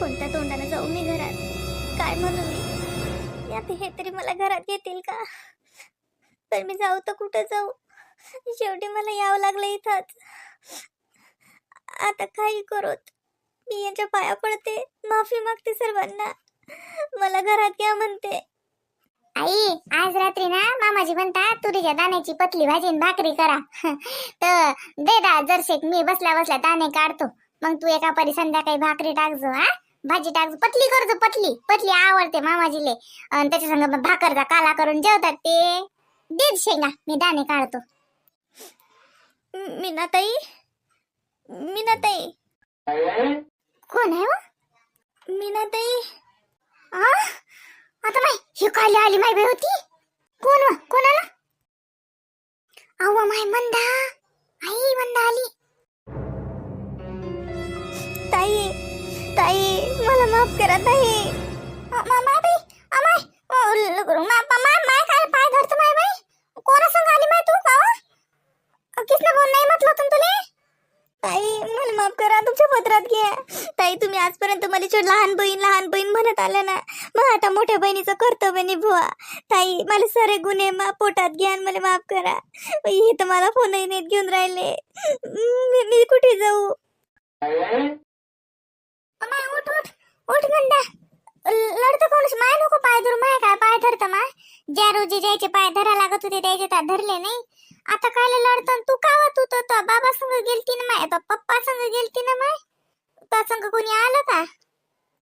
कोणत्या तोंडाने जाऊ मी घरात? काय म्हणू मी? यात हे तरी मला घरात घेतील का? पण मी जाऊ तर कुठं जाऊ? शेवटी मला यावं लागलं इथंच. आता काही करोत मी यांच्या पाया पडते माफी मागते सर्वांना. मला घरात घ्या म्हणते. आई आज रात्री ना मामाजी म्हणतात तुरीच्या दाण्याची पतली भाजी आणि भाकरी करा. तर दे दा जरशेक मी बसल्या बसल्या दाणे काढतो. मग तू एका परी संध्याकाळी भाकरी टाकजो हा. भाजी टाकजो पतली करजो पतली. पतली आवडते मामाजीले. आणि त्याच्या संग भाकरचा काला करून जेवतात ते. देत शेंगा मी दाणे काढतो. मीनाताई? मीनाताई? कोण आहे हो? मीनाताई? आ? आता माय ही काली आली माय बाई होती. कोण व? कोण आला अहो माय मंदा. आई मंदा आली. मला माफ़ करा ताई. मा- मा- अमाय ओ, ल- ल- मा- मा- माय माय काय पाय धरतो माय बाई? कोणा संग आली माय तू कावा किसने बोल नाही म्हटलं तुम तुले? ताई मला माफ़ करा तुमच्या पत्रात घ्या. ताई तुम्ही आजपर्यंत मला छोट लहान बहीण लहान बहीण म्हणत आल्या ना. मग आता मोठ्या बहिणीचं कर्तव्य निभवा. ताई मला सारे गुन्हे मा पोटात घ्या मला माफ़ करा. हे तर मला फोनही नेत घेऊन राहिले. मी कुठे जाऊ? उठ उठ लढतो लढतं कोणच? माय नको पाय धरू माय काय पाय धरतं माय? ज्या रोजी ज्याचे पाय धरा लागत होते त्याचे त्या धरले नाही. आता काय लढतं तू कावा तू तो बाबा संग गेलती ना माय? तो पप्पा संग गेलती ना माय? त्या संग कोणी आलं का?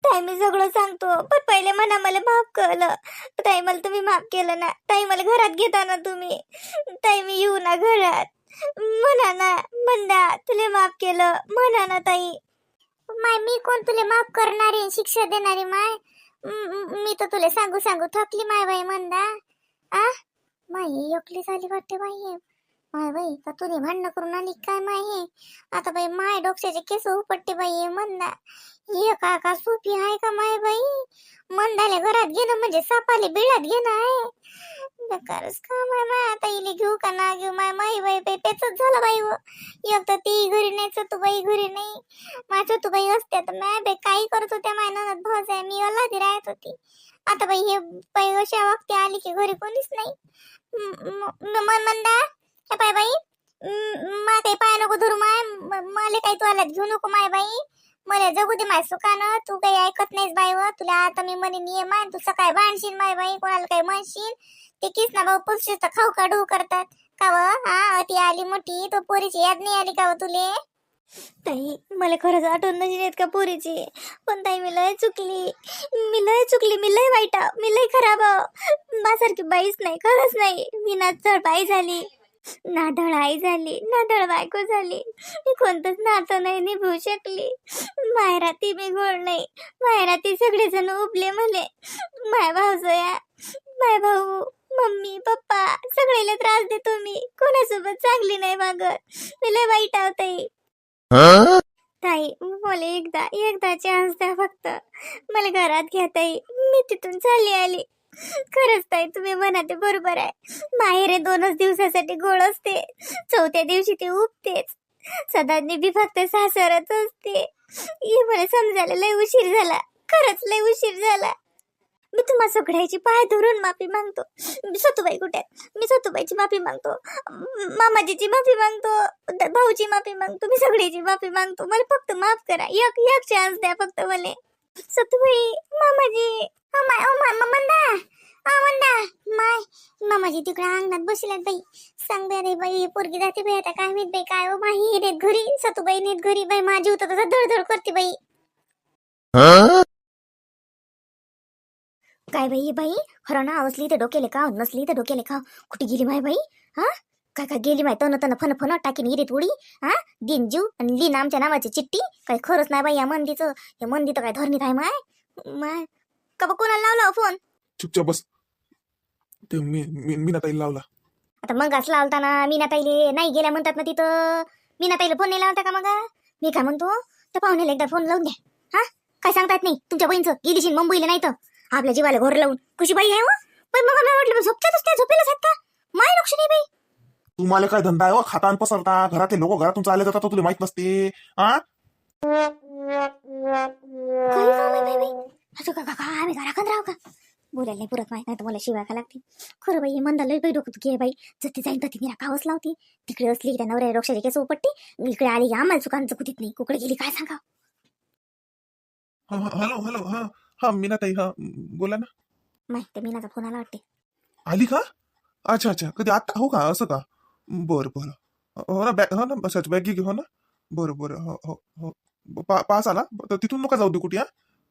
ताई मी सगळं सांगतो पण पहिले म्हणा मला माफ केलं ताई मला तुम्ही माफ केलं ना. ताई मला घरात घेता ना तुम्ही. ताई मी येऊ ना घरात. म्हणा ना म्हणा तुला माफ केलं. म्हणा ना ताई. माय मी कोण तुले माफ करणारी शिक्षा देणारी माय? मी तर तुले सांगू सांगू थकली माय बाई म्हणदा आ? माय एकली झाली वाटते बाई हे. माय बाई का तुझे भांडणं करून आली काय माय आता बाई माय डोक्याचे केस उपटते बाई हे ये हे का का सोपी आहे का माय बाई? मंदाले घरात घेणं म्हणजे सापाले बिळात घेणं आहे. बेकारच काम आहे माय आता इले घेऊ का ना घेऊ? माय माई बाई बाई पेचच झालं बाई व एक तर ती घरी नाही तू बाई घरी नाही. माझ्या तू बाई असते तर माय बाई काही करत होत्या माय ननद भाऊज आहे मी अल्लादी राहत होती. आता बाई हे बाई अशा वक्ती आली की घरी कोणीच नाही. मंदा हे पाय बाई. मा काही पाय नको धरू माय मला काही तू आल्यात घेऊ नको माय बाई. मला जगू दे माय सुखानं तू काही ऐकत नाहीस बाई व. तुला आता मी म्हणे नियम आहे. तू सकाळी बांधशील माय बाई कोणाला काही म्हणशील? ते किसना भाऊ पुरुष खाऊ काढू करतात. का व? हा अति आली मोठी तो पोरीची याद नाही आली का व तुले? ताई मला खरंच आठवण नाही येत का पोरीची. पण ताई मी लय चुकली. मी लय चुकली. मी लय वाईट मी लय खराब माझ्यासारखी बाईच नाही खरंच नाही. मी ना बाई झाली. नाढळ आई झाली नाढळ बायको झाली. मी कोणतंच नातं नाही निभवू शकली. मायराती मी गोड नाही. मायराती सगळेजण उभले मले. माय भाऊजया माय भाऊ मम्मी पप्पा सगळेला त्रास देतो मी. कोणासोबत चांगली नाही वागत. मी लय वाईट आहो ताई. ताई मला एकदा एकदा चान्स द्या फक्त. मला घरात घ्या ताई. मी तिथून चालली आली. खरंच ताई तुम्ही म्हणा ते बरोबर आहे. माहेर दोनच दिवसासाठी गोड असते. चौथ्या दिवशी ते उपतेच सदा बी फक्त सासरच असते. हे मला समजायला लय उशीर झाला. खरंच लय उशीर झाला. मी तुम्हा सगळ्याची पाय धरून माफी मागतो. मी सतुबाई कुठे मी सतुबाईची माफी मागतो. मामाजीची माफी मागतो. भाऊची माफी मागतो. मी सगळ्याची माफी मागतो. मला फक्त माफ करा. एक एक चान्स द्या फक्त मला. सतुबाई मामाजी अमाय ओ मंदा मंदा माय मामाजी तिकडे अंगणात बसल्यात बाई. सांग बे रे बाई पोरगी जाते बाई आता काय माहीत बाई काय हो ओ माही नेत घरी सतुबाई नेत घरी बाई माझी होतं तसं धडधड करते बाई. काय बाई बाई खरं ना असली तर डोक्याले खाव नसली तर डोक्याले खाव कुठे गेली माय बाई? हा? काय काय गेली माय तन तन फन फन टाकीन इरीत उडी हा? दिन जीव आणि लिन आमच्या नावाची चिठ्ठी. काय खरंच नाही बाई या मंदीचं. हे मंदी तर काय धरणीत आहे माय? माय. का बा कोणाला लावला हो फोन? चुपचाप बस. ते मी मी मीना ताईला लावला. आता मगाच लावता ना मीना ताईले नाही गेल्या म्हणतात ना तिथं. मीना ताईला फोन नाही लावता का मग? मी काय म्हणतो? त्या पाहुण्याला एकदा फोन लावून द्या हा? काय सांगतात नाही? तुमच्या बहीणचं. गेलीशी मुंबईला नाही तर. आपल्या जीवाला घोर लावून. कशी बाई आहे हो. पण मग मी म्हटलं झोपच्यातच त्या झोपेलाच आहेत का? माय लक्ष नाही बाई. तुम्हाला काय धंदा आहे? हो? खाता आणि पसरता. घरातले लोक घरातून चालले जातात तर तुला माहीत नसते. हा काही आम्ही घराखंड राहू का बोलायला नाही पुरत माहीत नाही तर मला शिवाय का लागते खरं बाई मंदा लई बाई डोकं घे बाई जर ती जाईन तर ती निरा कावच लावती तिकडे असली की त्या नवऱ्या रोक्षाची केस उपटते इकडे आली की आम्हाला चुकांचं कुठीत नाही कुकडे गेली काय सांगा हा, हा, हॅलो हॅलो हा हा मीनाताई हा बोला ना. माहिती ते मीनाचा फोन आला वाटते. आली का? अच्छा अच्छा कधी आता हो का असं का? बरं बरं हो ना बॅग हो ना सच बॅग घे हो ना बरं बरं हो हो हो पा पास आला तर तिथून नका जाऊ दे कुठे हा?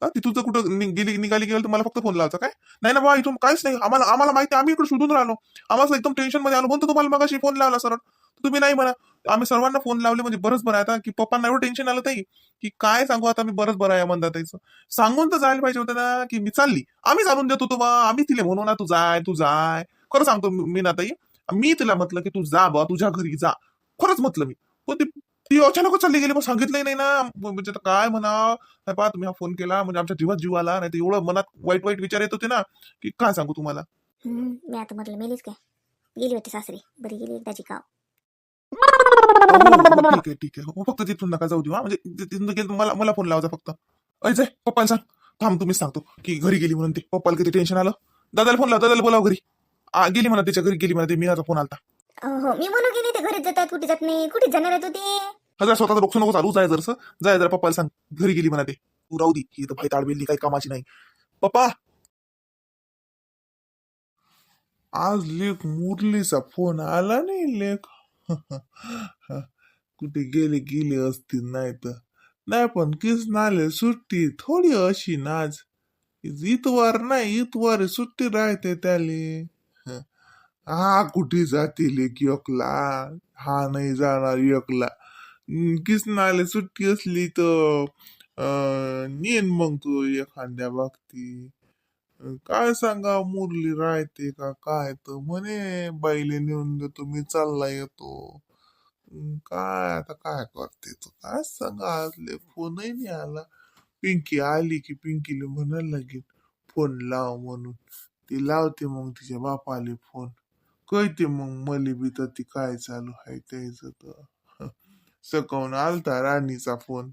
तिथून जर कुठं नि- गेली निघाली गेली तर मला फक्त फोन लावायचा काय? नाही ना बा इथून काहीच नाही. आम्हाला आम्हाला माहिती आहे, आम्ही इकडे शोधून राहिलो. आम्हाला एकदम टेन्शनमध्ये आलो. म्हणतो तुम्हाला मगाशी फोन लावला सर तुम्ही नाही म्हणा. आम्ही सर्वांना फोन लावले म्हणजे बरंच बरं आहे आता की पप्पांना एवढं टेन्शन आलं ताई की काय सांगू आता मी बरंच बरं आहे म्हणतात त्याचं सांगून तर जायला पाहिजे होतं ना की मी चालली. आम्ही जाणून देतो तो बा आम्ही तिला म्हणू ना तू जाय तू जाय. खरं सांगतो मी मी ना ताई मी तिला म्हटलं की तू जा बा तुझ्या घरी जा. खरंच म्हटलं मी. पण ती ती अचानकच चालली गेली. मग सांगितलंही नाही ना. म्हणजे काय म्हणा पहा तुम्ही हा फोन केला. म्हणजे आमच्या जीवात जीव आला. नाही तर एवढं मनात वाईट वाईट विचार येत होते ना की काय सांगू तुम्हाला? मी आता म्हटलं मेलीच काय? गेली होती सासरी. बरी गेली एकदाची गाव हो, ठीक आहे ठीक आहे. हो, फक्त तिथून नका जाऊ देऊ म्हणजे तिथून गेलं मला मला फोन लावायचा फक्त. ऐसे पप्पाला सांग. थांब तुम्हीच सांगतो की घरी गेली म्हणून ते. पप्पाला किती टेन्शन आलं. दादाला फोन लाव दादाला बोलाव घरी. आ, गेली म्हणा त्याच्या घरी गेली म्हणा ते मीनाचा फोन आलता. हो मी म्हणू नाही ते घरीच जातात कुठे जात नाही कुठे जाणार आहे तू ते? हजार स्वतःचं डोकं नको चालू जाय जरसं. जाय जरा पप्पाला सांग घरी गेली म्हणा ते. तू राहू दे ही तर भाई ताडबेली काही कामाची नाही. पप्पा! आज लेख मुरलीचा फोन आला नाही लेख कुठे गेले गेले असतील नाही तर. नाही पण किस नाले सुट्टी थोडी अशी नाच इतवार नाही इतवार सुट्टी राहते त्याले. हा कुठे जातील एक एकला? हा नाही जाणार एकला. किसनाले सुट्टी असली तर नेन मग तू एखाद्या बागती काय सांगा मुरली राहते का? काय तर म्हणे बाईले नेऊन देतो मी चालला येतो. काय आता काय करते तू? काय सांगा आजले फोनही नाही आला. पिंकी आली की पिंकीला म्हणायला लागेल फोन लाव म्हणून. ती लावते मग तिच्या बापाले फोन. कळते मग मले बी तर ती काय चालू आहे त्याचं तर. सकाळून आलता राणीचा फोन.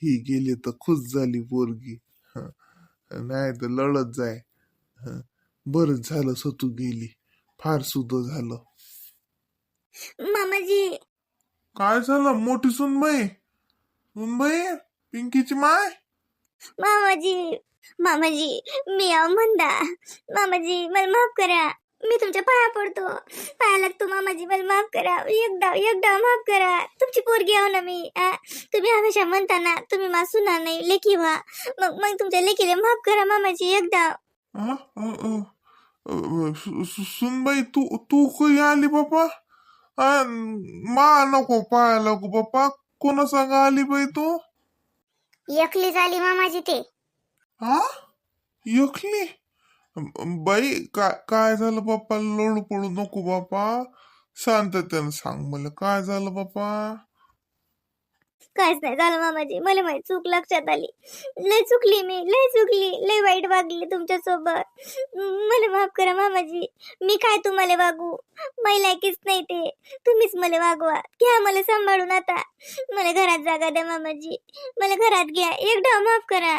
ही गेली तर खुश झाली पोरगी. नाही तर लढत जाय. बरंच झालं सतू गेली. फार सुद्ध झालं. मामाजी. काय झालं? मोठी सुनबाई. सुनबाई पिंकीची माय? मामाजी मामाजी मी आव म्हणता. मामाजी मला माफ करा. मी तुमच्या पाया पडतो. पाया लागतो मामाजी मला माफ करा. एकदा एकदा माफ करा. तुमची पोरगी आहो ना मी? तुम्ही हमेशा म्हणता ना तुम्ही मा सुना नाही लेखी व्हा. मग मग तुमच्या लेकीला माफ करा मामाजी एकदा. सुनबाई तू तू कधी आली बाप्पा आ, मा नको पाया नको बाप्पा कोणा सांग आली बाई तू? एकली झाली मामाजी ते. हा एकली? बाई काय काय झालं बाप्पा? लोड पडू नको बाप्पा. शांततेनं सांग मला काय झालं बाप्पा? काहीच नाही झालं मामाजी. मला माहिती चूक लक्षात आली. लय चुकली मी लय चुकली. लय वाईट वागली तुमच्यासोबत मला माफ करा मामाजी. मी काय तुम्हाला वागू? मला लायकीच नाही ते. तुम्हीच मला वागवा. घ्या मला सांभाळून आता. मला घरात जागा द्या मामाजी. मला घरात घ्या. एकदा माफ करा.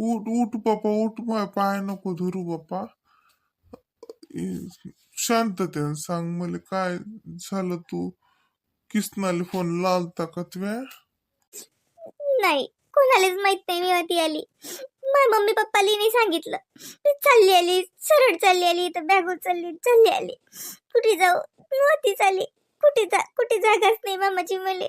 उठ उठ बाप्पा उठ माय पाय नको धरू बाप्पा शांततेनं सांग मला काय झालं तू किसनाले फोन लावता का तुव्या नाही कोणालाच माहीत नाही मी होती आली माझ्या मम्मी पप्पाली नाही सांगितलं मी चालली आली सरळ चालली आली तर बॅग चालली चालली आली कुठे जाऊ नव्हतीच आली कुठे जा कुठे जागाच नाही मामाची मले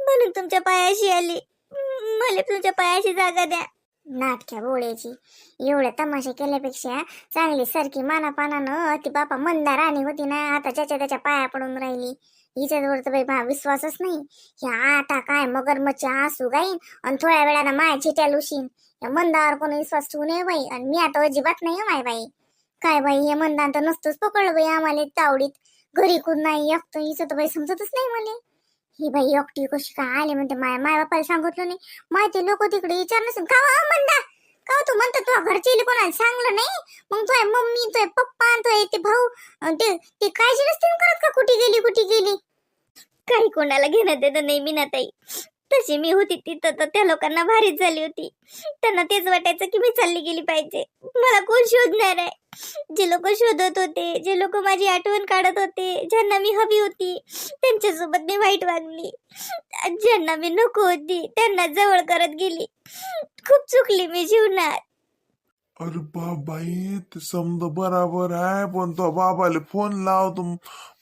म्हणून तुमच्या पायाशी आली मला तुमच्या पायाशी जागा द्या नाटक्या बोळ्याची एवढ्या तमाशा केल्यापेक्षा चांगली सरकी मानापानानं ती बापा मंदार राणी होती ना आता ज्याच्या त्याच्या पाया पडून राहिली. हिच्याजवळ तर बाई बा विश्वासच नाही. ह्या आता काय मगरमच्छ आसू गाईन आणि थोड्या वेळानं माय झिट्या लुशीन. या मंदावर कोणी विश्वास ठेवू नये बाई आणि मी आता अजिबात नाही माय बाई. काय बाई हे मंदान तर नसतोच पकडलं बाई आम्हाला तावडीत. घरी कोण नाही एकटं हिचं तर बाई समजतच नाही मला. ही बाई एकटी कशी काय आली म्हणते? माय माय बापाला सांगितलं नाही. माहिती लोक तिकडे विचार नसेल. का हो म्हणता का हो तू म्हणतो तुझ्या घरचे कोणाला सांगलं नाही? मग तुझ्या मम्मी तुझे पप्पा तुझे ते भाऊ ते ते काळजी नसते करत का कुठे गेली कुठे गेली? काही कोणाला घेण्यात येत नाही मी ना ताई तशी मी होती तिथं तर त्या लोकांना भारीच झाली होती. त्यांना तेच वाटायचं की मी चालली गेली पाहिजे. मला कोण शोधणार आहे? जे लोक शोधत होते जे लोक माझी आठवण काढत होते ज्यांना मी हवी होती त्यांच्यासोबत मी वाईट वागली. ज्यांना मी नको होती त्यांना जवळ करत गेली. खूप चुकली मी जीवनात. अरे बाप बाई ते समज बराबर आहे पण तो बाबाले फोन लावतो.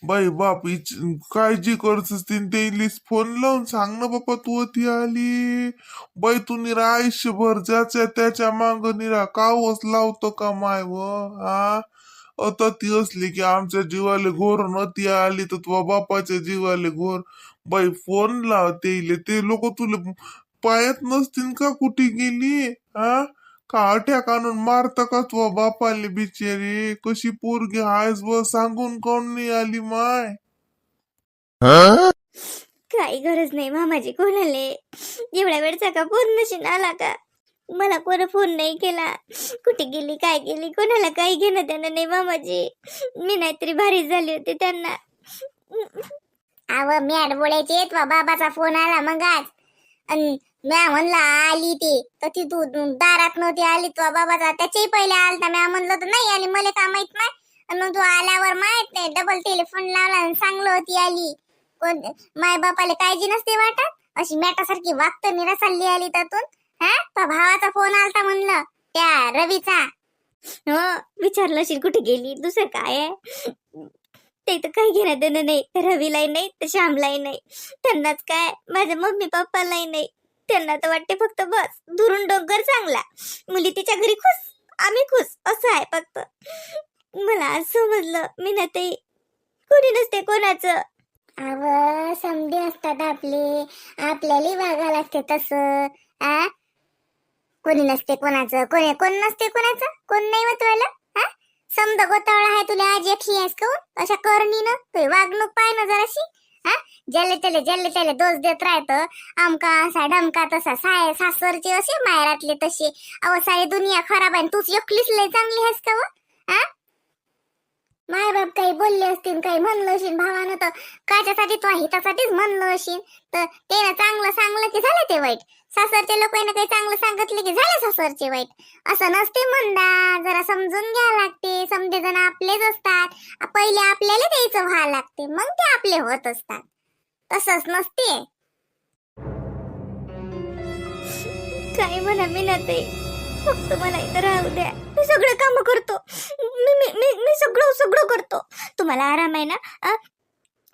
बाई बाप इच काळजी करतस तीन ते फोन लावून सांग ना बाप्पा तू ती आली. बाई तू निरा आयुष्यभर ज्याच्या त्याच्या मांग निरा कावस लावतो का माय व हा आता ती असली की आमच्या जीवाले घोर नती आली तर तुझ्या बापाच्या जीवाले घोर. बाई फोन लाव ते ते लोक तुला पायात नसतील का कुठे गेली हा का काढून आणून मारता का तुझ्या बापाले बिचारी? कशी पोरगी आहेस व सांगून कोण नाही आली माय? काही गरज नाही मामाजी कोणाले. एवढ्या वेळचा का फोन नशीन आला का? मला कोण फोन नाही केला. कुठे गेली काय गेली? कोणाला काही घेणं देणं नाही मामाजी. मी नाहीतरी भारी झाली होती त्यांना. अव मॅड बोलायचे तुझ्या बाबाचा फोन आला मग आज आणि म्या म्हणला आली ती. तर ती तू दारात नव्हती आली तो बाबाचा त्याच्याही पहिले आलता. म्या म्हणलं तर नाही आली मला का माहीत नाही? आणि मग तू आल्यावर माहीत नाही डबल टेलिफोन लावला आणि सांगलो होती आली. कोण माय बापाला काळजी नसते वाटत? अशी मॅटासारखी वागत निरा चालली आली त्यातून. हा? तो भावाचा फोन आलता म्हणलं त्या रवीचा. हो विचारलं असेल कुठे गेली? दुसरं काय ते तर काही घेणं देणं नाही. तर रवीलाही नाही तर श्यामलाही नाही. त्यांनाच काय? माझ्या मम्मी पप्पालाही नाही. त्यांना तर वाटते फक्त बस दुरून डोंगर चांगला. मुली तिच्या घरी खुश आम्ही खुश असं आहे फक्त. मला आज समजलं मी ना ते कोणी नसते कोणाचं. अव समधी असतात आपले. आपल्याला वागा लागते तसं. आ? कोणी नसते कोणाचं. कोणी कोण नसते कोणाचं? कोण नाही मतवायला हा समजा गोतावळा आहे तुला आज अशी आहेस का हो? अशा करणी ना तुझी वागणूक पाय ना जराशी. ज्याले त्याले ज्याले त्याले दोष देत राहतं. आमका असा ढमका तसा साय सासरचे असे मायरातले तसे अव सारी दुनिया खराब आहे तूच एकलीच लय चांगली आहेस का हो? हा? माय बाप काही बोलले असतील काही म्हणलं असेल भावानं तर काच्यासाठी तो हितासाठीच म्हणलं असेल तर त्यानं चांगलं सांगलं की झालं ते वाईट? सासरच्या लोकांना काही चांगलं सांगितलं की झाले सासरचे वाईट? असं नसते म्हणदा जरा समजून घ्या लागते. समजे जण आपलेच असतात. पहिले आपल्याला द्यायचं व्हा लागते मग ते आपले होत असतात. तसंच नसते काय म्हणा मी ना ते. फक्त मला इथं राहू द्या. मी सगळं काम करतो. मी मी मी मी सगळं सगळं करतो. तुम्हाला आराम आहे ना? आ?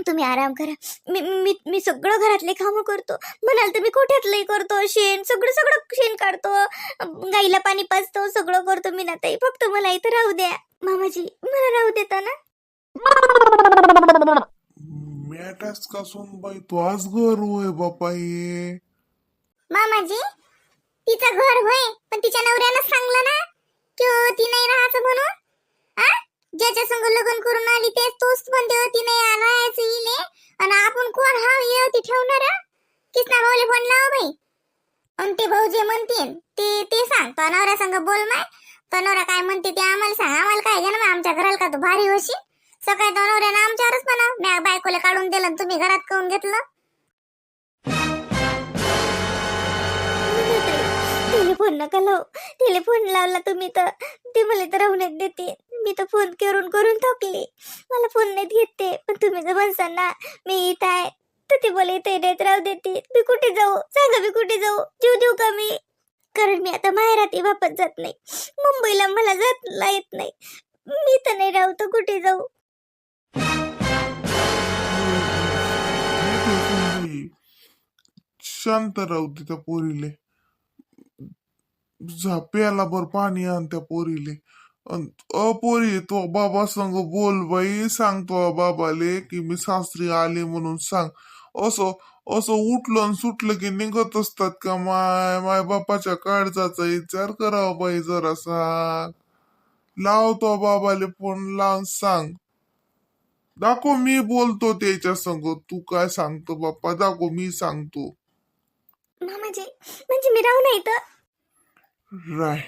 तुम्ही आराम करा. मी मी मी सगळं घरातले कामं करतो. म्हणाल तर मी कोठ्यातलंही करतो. शेण सगळं सगळं शेण काढतो. गाईला पाणी पाजतो. सगळं करतो मी ना ताई. फक्त मला इथं राहू द्या. मामाजी मला राहू देता ना? मॅटास का सोन बाई आज घर होय बापा ये मामाजी तिचं घर होय पण तिच्या नवऱ्यानं सांगलं ना की हो, ती नाही राहायचं म्हणून. आ? ज्याच्या संग लग्न करून आली तेच तोच म्हणते होती नाही राहायचं इले आणि आपण कोण हा ये होती ठेवणार किसना भाऊले फोन लाव बाई. आणि ते भाऊ जे म्हणतील ते ते सांग. तो नवऱ्या संग बोल माय. तो नवरा काय म्हणते ते आम्हाला सांग. आम्हाला काय घेणं मग आमच्या घराला का तू भारी होशील? सकाळी तो नवऱ्यानं आमच्यावरच म्हणा म्या बायकोला काढून दिलं आणि तुम्ही घरात काऊन घेतलं? टेलिफोन नका लावू. टेलिफोन लावला तुम्ही तर. ते मला तर राहून देते. मी तर फोन करून करून थकली. मला फोन नाही घेते पण तुम्ही जर म्हणसाल ना मी इथं आहे. तर ते बोले इथे देत राहू देते मी कुठे जाऊ? सांगा मी कुठे जाऊ? जीव देऊ का मी? कारण मी आता माहेरात वापस जात नाही. मुंबईला मला जात येत नाही. मी तर नाही राहू तर कुठे जाऊ? शांत राहू दे त्या पोरीले. जा प्याला बर पाणी आण त्या पोरीले. अन अ पोरी तो बाबा संग बोल बाई सांगतो बाबाले की मी सासरी आले म्हणून सांग. असं असं उठलं आणि सुटलं की निघत असतात का? माय माय बापाच्या काळजाचा विचार करावा बाई जरासा लावतो बाबाले फोन लावून सांग. दाखव मी बोलतो त्याच्या संग. तू काय सांगतो बाप्पा? दाखव मी सांगतो. मामाजी म्हणजे मी राहू नाही तर राय.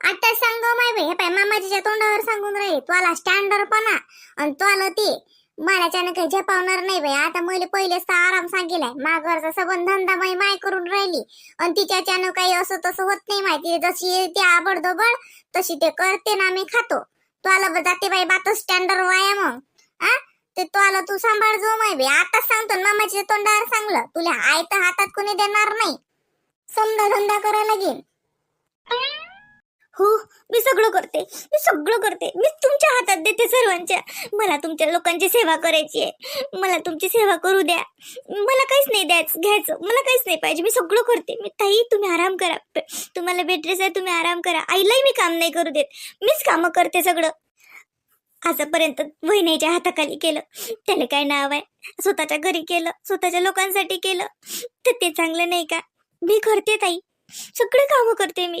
आता सांग माय बाई हे पाय मामाजीच्या तोंडावर सांगून राही तुला स्टँडर पणा आणि तुला ते. मनाच्यानं काही झेपावणार नाही बाई. आता मैले पहिलेच तर आराम सांगेलाय माघरचा सबंध धंदा माई माय करून राहिली. आणि तिच्याच्यानं काही असं तसं होत नाही माहिती. जशी येते आबडदोबड तशी ते करते ना मी खातो. तू आला जाते बाई बात स्टँडर वाया मग. आ? ते तू आला तू सांभाळ जो माय बाई आता सांगतो ना मामाच्या तोंडावर सांगलं. तुला आय तर हातात कोणी देणार नाही. समजा धंदा करायला लागेल हो मी सगळं करते. मी सगळं करते. मी तुमच्या हातात देते सर्वांच्या. मला तुमच्या लोकांची सेवा करायची आहे. मला तुमची सेवा करू द्या. मला काहीच नाही द्यायचं घ्यायचं. मला काहीच नाही पाहिजे. मी सगळं करते. मी ताई तुम्ही आराम करा. तुम्हाला बेडरेस आहे तुम्ही आराम करा. आईलाही मी काम नाही करू देत. मीच कामं करते सगळं. आतापर्यंत वहिनीच्या हाताखाली केलं. त्याला काय नाव आहे? स्वतःच्या घरी केलं. स्वतःच्या लोकांसाठी केलं. तर ते चांगलं नाही का? मी करते ताई. सगळे कामं करते मी.